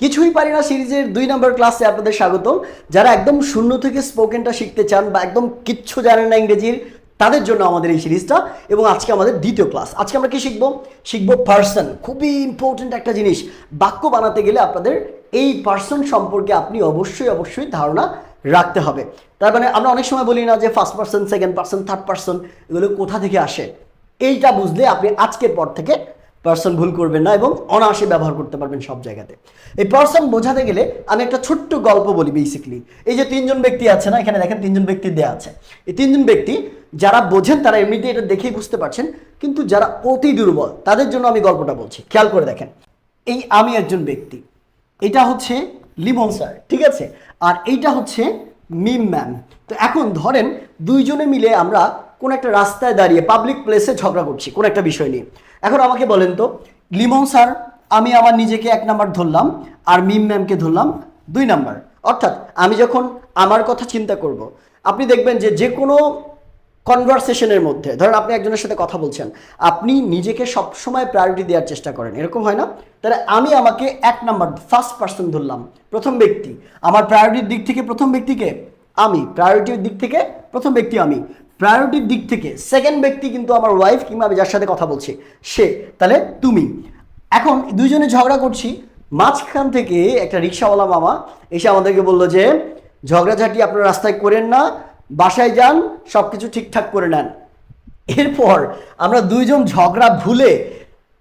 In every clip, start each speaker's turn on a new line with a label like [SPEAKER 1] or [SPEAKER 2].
[SPEAKER 1] কিছুই পারি না সিরিজের দুই নম্বর ক্লাসে আপনাদের স্বাগত যারা একদম শূন্য থেকে স্পোকেনটা শিখতে চান বা একদম কিচ্ছু জানেন না ইংরেজির, তাদের জন্য আমাদের এই সিরিজটা এবং আজকে আমাদের দ্বিতীয় ক্লাস। আজকে আমরা কি শিখব? শিখব পার্সন খুবই ইম্পর্টেন্ট একটা জিনিস। বাক্য বানাতে গেলে আপনাদের এই পার্সন সম্পর্কে আপনি অবশ্যই অবশ্যই ধারণা রাখতে হবে। তার মানে আমরা অনেক সময় বলি না যে first person second person third person এগুলো কোথা থেকে আসে? এইটা বুঝলে আপনি আজকের পর থেকে পার্সন ভুল করবেন না এবং অনায়াসে ব্যবহার করতে পারবেন সব জায়গাতে। এই পার্সন বোঝাতে গেলে আমি একটা ছোট্ট গল্প বলি বেসিকলি এই যে তিনজন ব্যক্তি আছে না, এখানে দেখেন তিনজন ব্যক্তি দেয়া আছে। এই তিনজন ব্যক্তি যারা বোঝেন তারা এমনিতে এটা দেখেই বুঝতে পারছেন, কিন্তু যারা অতি দুর্বল, তাদের জন্য আমি গল্পটা বলছি। খেয়াল করে দেখেন। এই আমি একজন ব্যক্তি। এটা হচ্ছে লিমন স্যার, ঠিক আছে? আর এইটা হচ্ছে মিম ম্যাম। তো এখন ধরেন দুইজনে মিলে আমরা কোন একটা রাস্তায় দাঁড়িয়ে পাবলিক প্লেসে ঝগড়া করছি, কোন একটা বিষয় নিয়ে। এখন আমাকে বলেন তো, লিমন স্যার, আমি আমার নিজেকে এক নাম্বার ধরলাম, আর মিম ম্যামকে ধরলাম দুই নাম্বার অর্থাৎ আমি যখন আমার কথা চিন্তা করব, আপনি দেখবেন যে যে কোনো কনভারসেশনের মধ্যে, ধরেন আপনি একজনের সাথে কথা বলছেন, আপনি নিজেকে সবসময় প্রায়োরিটি দেওয়ার চেষ্টা করেন। এরকম হয় না? তাহলে আমি আমাকে এক নাম্বার ফার্স্ট পার্সন ধরলাম, প্রথম ব্যক্তি। আমার প্রায়োরিটির দিক থেকে প্রথম ব্যক্তিকে আমি প্রায়োরিটির দিক থেকে প্রথম ব্যক্তি আমি। প্রায়োরিটির দিক থেকে সেকেন্ড ব্যক্তি কিন্তু আমার ওয়াইফ কিংবা আমি যার সাথে কথা বলছি, সে। তাহলে তুমি। এখন দুইজনে ঝগড়া করছি, মাঝখান থেকে একটা রিক্সাওয়ালা মামা এসে আমাদেরকে বলল যে, ঝগড়াঝাটি আপনার রাস্তায় করেন না, বাসায় যান সব কিছু ঠিকঠাক করে নেন। এরপর আমরা দুইজন ঝগড়া ভুলে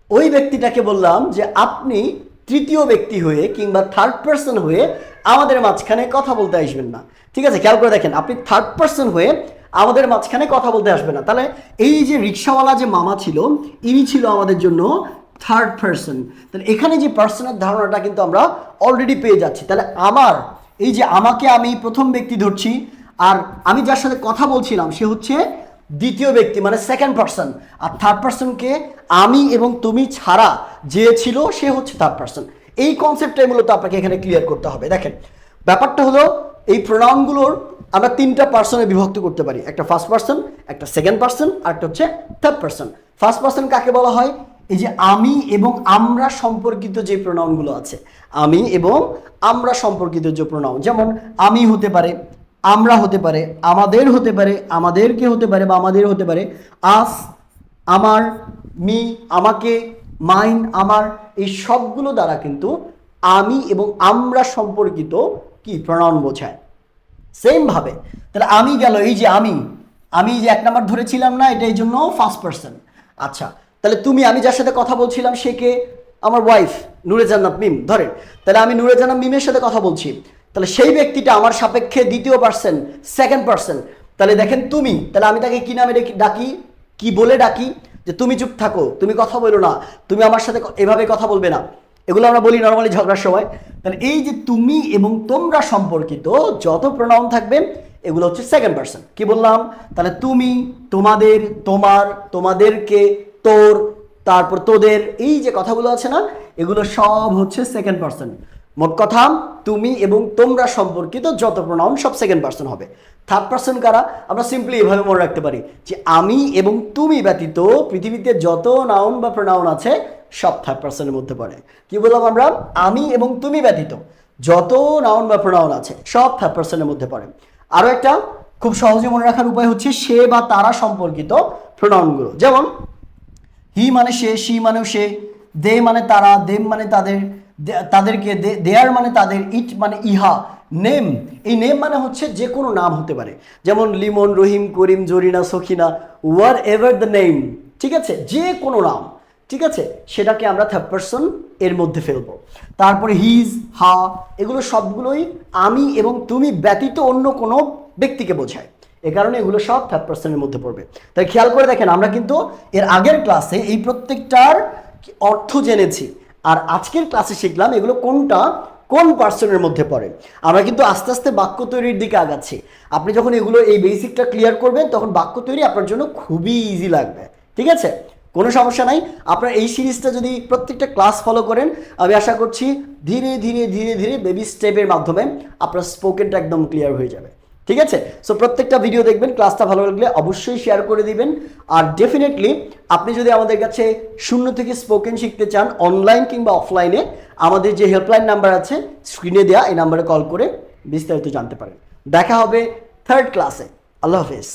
[SPEAKER 1] ওই ব্যক্তিটাকে বললাম যে, আপনি তৃতীয় ব্যক্তি হয়ে কিংবা থার্ড পার্সন হয়ে আমাদের মাঝখানে কথা বলতে আসবেন না। ঠিক আছে, খেয়াল করে দেখেন, আপনি থার্ড পার্সন হয়ে আমাদের মাঝখানে কথা বলতে আসবে না। তাহলে এই যে রিক্সাওয়ালা যে মামা ছিল, ইনি ছিল আমাদের জন্য থার্ড পার্সন তাহলে এখানে যে পার্সনের ধারণাটা কিন্তু আমরা অলরেডি পেয়ে যাচ্ছি। তাহলে আমার, এই যে আমাকে আমি প্রথম ব্যক্তি ধরছি, আর আমি যার সাথে কথা বলছিলাম, সে হচ্ছে দ্বিতীয় ব্যক্তি মানে সেকেন্ড পার্সন আর থার্ড পার্সনকে আমি এবং তুমি ছাড়া যে ছিল, সে হচ্ছে থার্ড পার্সন এই কনসেপ্টটাই মূলত আপনাকে এখানে ক্লিয়ার করতে হবে। দেখেন, ব্যাপারটা হলো এই প্রোনাউনগুলোর আমরা তিনটা পার্সনে বিভক্ত করতে পারি। একটা ফার্স্ট পার্সন একটা সেকেন্ড পার্সন আর একটা হচ্ছে থার্ড পার্সন ফার্স্ট পার্সন কাকে বলা হয়? এই যে আমি এবং আমরা সম্পর্কিত যে প্রোনাউনগুলো আছে। আমি এবং আমরা সম্পর্কিত যে প্রোনাউন যেমন, আমি হতে পারে, আমরা হতে পারে, আমাদের হতে পারে, আমাদেরকে হতে পারে বা আমাদের হতে পারে আস আমার মি আমাকে মাইন আমার, এই সবগুলো দ্বারা কিন্তু আমি এবং আমরা সম্পর্কিত কি প্রণয়ন বোঝায় সেম ভাবে, তাহলে আমি গেল, এই যে আমি আমি যে এক নাম্বার ধরেছিলাম না, এটা এই জন্য ফার্স্ট পার্সন আচ্ছা তাহলে তুমি, আমি যার সাথে কথা বলছিলাম, সে কে? আমার ওয়াইফ নুরে জান্নাত মিম ধরে তাহলে আমি নুরে জান্নাত মিমের সাথে কথা বলছি। তাহলে সেই ব্যক্তিটা আমার সাপেক্ষে দ্বিতীয় পার্সন সেকেন্ড পার্সন তাহলে দেখেন তুমি, তাহলে আমি তাকে কি নামে ডাকি কি বলে ডাকি? যে তুমি চুপ থাকো, তুমি কথা বলো না, তুমি আমার সাথে এভাবে কথা বলবে না। এগুলো আমরা বলি নর্মালি ঝগড়ার সময়। তাহলে এই যে তুমি এবং তোমরা সম্পর্কিত যত প্রোনাউন থাকবে, এগুলো হচ্ছে সেকেন্ড পার্সন কি বললাম? তাহলে তুমি, তোমাদের, তোমার, তোমাদেরকে, তোর, তারপর তোদের, এই যে কথাগুলো আছে না, এগুলো সব হচ্ছে সেকেন্ড পার্সন মোট কথা, তুমি এবং তোমরা সম্পর্কিত যত প্রোনাউন সব সেকেন্ড পার্সন হবে। থার্ড পার্সন কারা? আমরা সিম্পলি এভাবে মনে রাখতে পারি যে আমি এবং তুমি ব্যতীত পৃথিবীতে যত নাউন বা প্রোনাউন আছে সব থার্ড পার্সনের মধ্যে পড়ে। কি বললাম আমরা? আমি এবং তুমি ব্যতীত যত নাউন বা প্রোনাউন আছে, সব থার্ড পার্সনের মধ্যে পড়ে। আরও একটা খুব সহজে মনে রাখার উপায় হচ্ছে সে বা তারা সম্পর্কিত প্রোনাউনগুলো যেমন হি মানে সে সি মানে সে দে মানে তারা দেম মানে তাদের তাদেরকে দেয়ার মানে তাদের ইট মানে ইহা নেম এই নেম মানে হচ্ছে যে কোনো নাম হতে পারে। যেমন, Limon, Rahim, Karim, Jorina, Sakhina whatever the name ঠিক আছে? যে কোনো নাম। ঠিক আছে? সেটাকে আমরা থার্ড পার্সন এর মধ্যে ফেলব। তারপরে হিজ হা এগুলো সবগুলোই আমি এবং তুমি ব্যতীত অন্য কোনো ব্যক্তিকে বোঝায়। এ কারণে এগুলো সব থার্ড পার্সনের মধ্যে পড়বে। তাই খেয়াল করে দেখেন, আমরা কিন্তু এর আগের ক্লাসে এই প্রত্যেকটার অর্থ জেনেছি। আর আজকের ক্লাসে শিখলাম এগুলো কোনটা, কোন পার্সনের মধ্যে পড়ে। আমরা কিন্তু আস্তে আস্তে বাক্য তৈরির দিকে আগাচ্ছি। আপনি যখন এগুলো এই বেসিকটা ক্লিয়ার করবেন, তখন বাক্য তৈরি আপনার জন্য খুবই ইজি লাগবে। ঠিক আছে? কোনো সমস্যা নাই। আপনার এই সিরিজটা যদি প্রত্যেকটা ক্লাস ফলো করেন, আমি আশা করছি ধীরে ধীরে ধীরে ধীরে বেবি স্টেপের মাধ্যমে আপনার স্পোকেনটা একদম ক্লিয়ার হয়ে যাবে। ঠিক আছে? সো প্রত্যেকটা ভিডিও দেখবেন ক্লাসটা ভালো লাগলে অবশ্যই শেয়ার করে দিবেন। আর ডেফিনেটলি আপনি যদি আমাদের কাছে শূন্য থেকে স্পোকেন শিখতে চান অনলাইন কিংবা অফলাইনে আমাদের যে হেল্পলাইন নাম্বার আছে স্ক্রিনে দেওয়া এই নাম্বারে কল করে বিস্তারিত জানতে পারেন। দেখা হবে থার্ড ক্লাসে আল্লাহ হাফেজ।